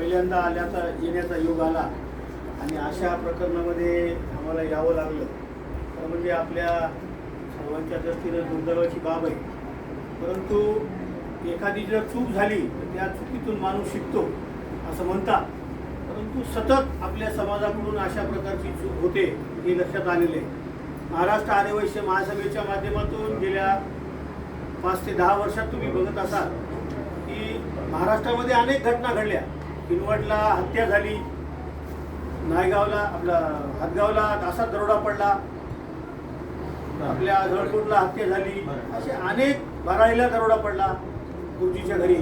पहिल्यांदा आल्याचा येण्याचा योग आला आणि अशा प्रकरणामध्ये आम्हाला यावं लागलं. तर म्हणजे आपल्या सर्वांच्या दृष्टीनं दुर्दैवाची बाब आहे. परंतु एखादी जर चूक झाली तर त्या चुकीतून माणूस शिकतो असं म्हणतात. परंतु सतत आपल्या समाजाकडून अशा प्रकारची चूक होते हे लक्षात आलेले आहे. महाराष्ट्र आर्यवैश्य महासभेच्या माध्यमातून गेल्या पाच ते दहा वर्षात तुम्ही बघत असाल की महाराष्ट्रामध्ये अनेक घटना घडल्या. किनवटला हत्या झाली. नायगावला आपला हातगावला असा दरोडा पडला. आपल्या जळकोटला हत्या झाली. असे अनेक बाराळीला दरोडा पडला गुरुजीच्या घरी.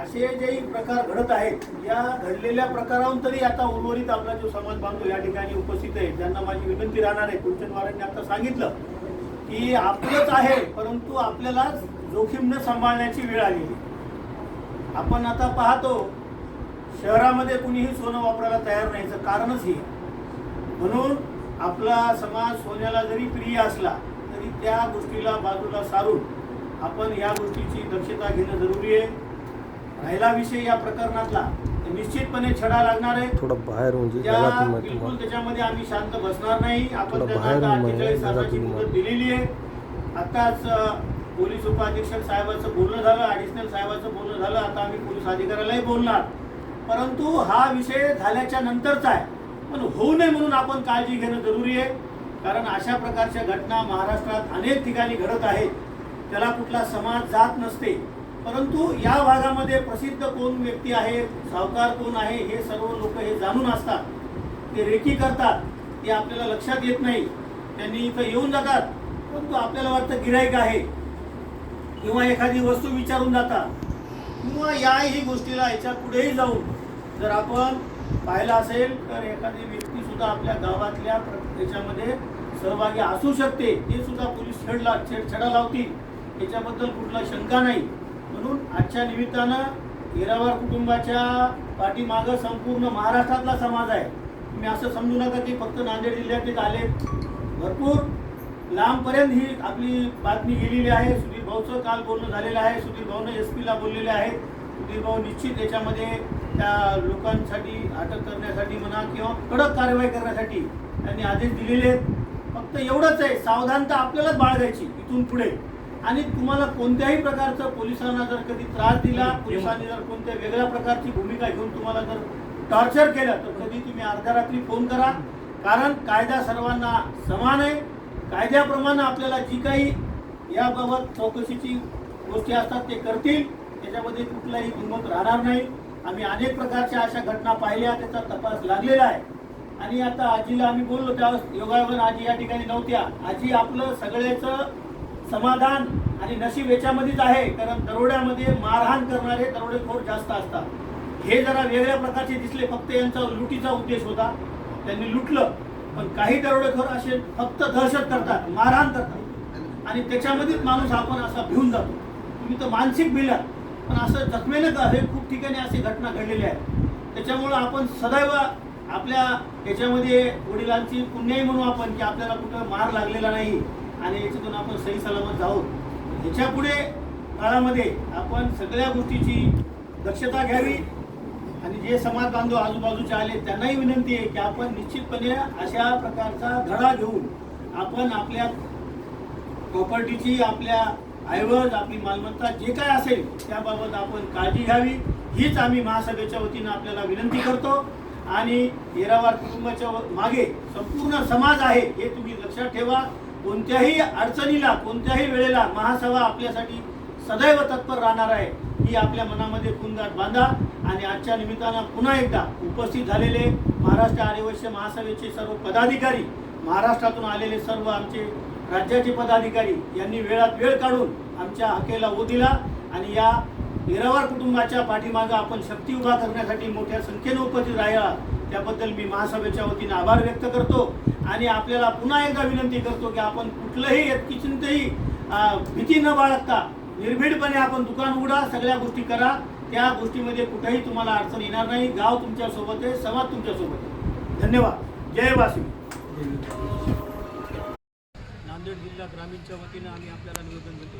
असे जे प्रकार घडत आहेत या घडलेल्या प्रकाराहून तरी आता उर्वरित आपला जो समाज बांधव या ठिकाणी उपस्थित आहे त्यांना माझी विनंती राहणार आहे कुलचंद महाराजांनी आता सांगितलं की आपलंच आहे परंतु आपल्याला जोखीम न सांभाळण्याची वेळ आलेली आपण आता पाहतो शहरामध्ये कुणीही सोनं वापरायला तयार नाही कारणच हे. म्हणून आपला समाज सोन्याला जरी प्रिय असला तरी त्या गोष्टीला बाजूला सारून आपण या गोष्टीची दक्षता घेणं जरुरी आहे. राहिला विषय या प्रकरणातला तर निश्चितपणे छडा लागणार आहे. थोडं बाहेर म्हणजे बिलकुल. त्याच्यामध्ये आम्ही शांत बसणार नाही. आपण त्यांना म्हणजे 48 तासाची जगातून मुदत. दिलेली आहे. आताच पोलीस उपाधीक्षक साहेबांचं बोलणं झालं ॲडिशनल साहेबांचं बोलणं झालं आता आम्ही पोलीस अधिकाऱ्यालाही बोलणार. परंतु हा विषय झाल्याच्या नंतरचा आहे. पण होऊ नये म्हणून आपण काळजी घेणं जरुरी आहे. कारण अशा प्रकारच्या घटना महाराष्ट्रात अनेक ठिकाणी घडत आहेत. त्याला कुठला समाज जात नसते. परंतु या भागामध्ये प्रसिद्ध कोण व्यक्ती आहे सावकार कोण आहे हे सर्व लोक हे जाणून असतात. ते रेकी करतात. ते आपल्याला लक्षात येत नाही. त्यांनी इथं येऊन जातात. परंतु आपल्याला वाटतं गिराईक आहे. किंवा एखादी वस्तू विचारून जातात. किंवा याही गोष्टीला याच्या पुढेही जाऊन जर आपण पाहिलं असेल तर एखादी व्यक्ती सुद्धा आपल्या गावातल्या प्र- सहभागी असू शकते. ते सुद्धा पोलीस छेडला छेडछडा लावतील. याच्याबद्दल कुठला शंका नाही. म्हणून आजच्या निमित्तानं येरावार कुटुंबाच्या पाठीमागं संपूर्ण महाराष्ट्रातला समाज आहे. तुम्ही असं समजू नका की फक्त नांदेड जिल्ह्यातच आले. भरपूर लांबपर्यंत ही आपली बातमी गेलेली आहे. सुधीर भाऊचं काल बोलणं झालेलं आहे. सुधीर भाऊनं एस पीला बोललेले आहे. सुधीर भाऊ निश्चित याच्यामध्ये त्या लोकांसाठी अटक करण्यासाठी म्हणा किंवा कडक कारवाई करण्यासाठी त्यांनी आदेश दिलेले आहेत. फक्त एवढंच आहे सावधानता आपल्यालाच बाळगायची इथून पुढे. आणि तुम्हाला कोणत्याही प्रकारचं पोलिसांना जर कधी त्रास दिला पोलिसांनी जर कोणत्या वेगळ्या प्रकारची भूमिका घेऊन तुम्हाला जर टॉर्चर केलं तर कधी तुम्ही अर्ध्या रात्री फोन करा. कारण कायदा सर्वांना समान आहे. कायद्याप्रमाणे आपल्याला जी काही याबाबत चौकशीची गोष्टी असतात ते करतील. त्याच्यामध्ये कुठलाही हिंमत राहणार नाही. आम्ही अनेक प्रकारच्या अशा घटना पाहिल्या त्याचा तपास लागलेला आहे. आणि आता आजीला आम्ही बोललो त्यावेळेस योगायोगानं आजी या ठिकाणी नव्हत्या. आजी आपलं सगळ्याचं समाधान आणि नशीब याच्यामध्येच आहे. कारण दरोड्यामध्ये मारहाण करणारे दरोडेखोर जास्त असतात. हे जरा वेगळ्या प्रकारचे दिसले फक्त यांचा लुटीचा उद्देश होता. त्यांनी लुटलं पण काही दरोडेखोर असे फक्त दहशत करतात मारहाण करतात. आणि त्याच्यामध्येच माणूस आपण असा भिवून जातो. तुम्ही तर मानसिक भिलात पण असं जखमेनं का हे खूप ठिकाणी अशी घटना घडलेली आहे. त्याच्यामुळं आपण सदैव आपल्या याच्यामध्ये वडिलांची पुण्याई म्हणू आपण की आपल्याला कुठं मार लागलेला नाही आणि याच्यातून आपण सही सलामत जाऊ. ह्याच्या पुढे काळामध्ये आपण सगळ्या गोष्टीची दक्षता घ्यावी आणि जे समाज बांधव आजूबाजूचे आले त्यांनाही विनंती आहे की आपण निश्चितपणे अशा प्रकारचा धडा घेऊन आपण आपल्या प्रॉपर्टीची आपल्या ऐवज आपली मालमत्ता जे काय असेल त्याबाबत आपण काळजी घ्यावी. हीच आम्ही महासभेच्या वतीनं आपल्याला विनंती करतो. आणि येरावार कुटुंबाच्या मागे संपूर्ण समाज आहे हे तुम्ही लक्षात ठेवा. कोणत्याही अडचणीला कोणत्याही वेळेला महासभा आपल्यासाठी सदैव तत्पर राहणार आहे ही आपल्या मनामध्ये कुंदाट बांधा. आणि आजच्या निमित्तानं पुन्हा एकदा उपस्थित झालेले महाराष्ट्र आर्यवैश्य महासभेचे सर्व पदाधिकारी महाराष्ट्रातून आलेले सर्व आमचे राज्याचे पदाधिकारी यांनी वेळात वेळ काढून आमच्या हकेला ओ दिला आणि या निरावार कुटुंबाच्या पाठीमागं आपण शक्ती उभा करण्यासाठी मोठ्या संख्येनं उपस्थित राहिला. त्याबद्दल मी महासभेच्या वतीने आभार व्यक्त करतो आणि आपल्याला पुन्हा एकदा विनंती करतो की आपण कुठलंही चिंतही भीती न बाळगता निर्भीडपणे आपण दुकान उघडा सगळ्या गोष्टी करा. त्या गोष्टीमध्ये कुठेही तुम्हाला अडचण येणार नाही. गाव तुमच्यासोबत आहे समाज तुमच्यासोबत आहे. धन्यवाद. जय वासवी नांदेड जिल्हा ग्रामीणच्या वतीनं आम्ही आपल्याला निवेदन देतो.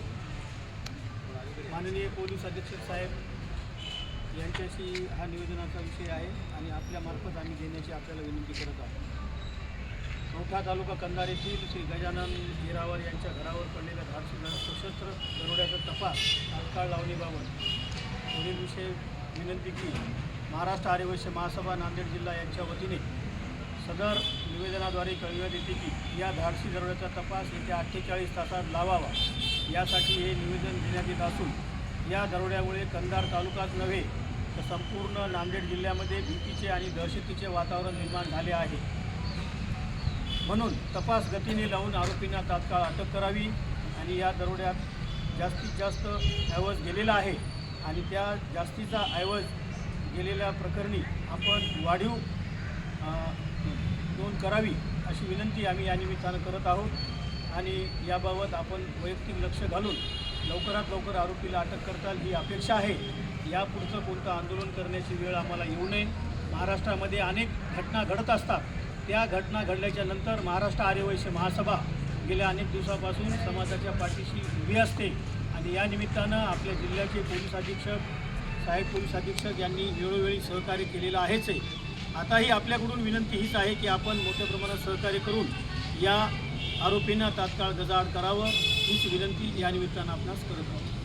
माननीय पोलीस अधीक्षक साहेब यांच्याशी हा निवेदनाचा विषय आहे आणि आपल्यामार्फत आम्ही देण्याची आपल्याला विनंती करत आहोत. मोठा तालुका कंधार येथील श्री गजानन हिरावर यांच्या घरावर पडलेल्या धाडसीदार सशस्त्र दरोड्याचा तपास तात्काळ लावणीबाबत पुढील विषय विनंती की महाराष्ट्र आर्यवैश्य महासभा नांदेड जिल्हा यांच्या वतीने सदर निवेदनाद्वारे कळविण्यात येते की या धाडसी दरोड्याचा तपास येत्या अठ्ठेचाळीस तासात लावावा. यासाठी हे निवेदन देण्यात येत असून या दरोड्यामुळे कंधार तालुकाच नव्हे तर संपूर्ण नांदेड जिल्ह्यामध्ये भीतीचे आणि दहशतीचे वातावरण निर्माण झाले आहे. म्हणून तपास गतीने लावून आरोपींना तात्काळ अटक करावी आणि या दरोड्यात जास्तीत जास्त ऐवज गेलेला आहे आणि त्या जास्तीचा ऐवज गेलेल्या प्रकरणी आपण वाढीव नोंद करावी अशी विनंती आम्ही या निमित्तानं करत आहोत. आणि याबाबत आपण वैयक्तिक लक्ष घालून लवकरात लवकर आरोपीला अटक करताल ही अपेक्षा आहे. यापुढचं कोणतं आंदोलन करण्याची वेळ आम्हाला येऊ नये. महाराष्ट्रामध्ये अनेक घटना घडत असतात. त्या घटना घडल्याच्या नंतर महाराष्ट्र आर्यवैश्य महासभा गेल्या अनेक दिवसापासून समाजाच्या पाठीशी उभी असते. आणि या निमित्तानं आपल्या जिल्ह्याचे पोलीस अधीक्षक सहाय्यक पोलीस अधीक्षक यांनी वेळोवेळी सहकार्य केलेलं आहेच. आहे आताही आपल्याकडून विनंती हीच आहे की आपण मोठ्या प्रमाणात सहकार्य करून या आरोपींना तात्काळ गजाआड करावं हीच विनंती या निमित्तानं आपणास करत आहोत.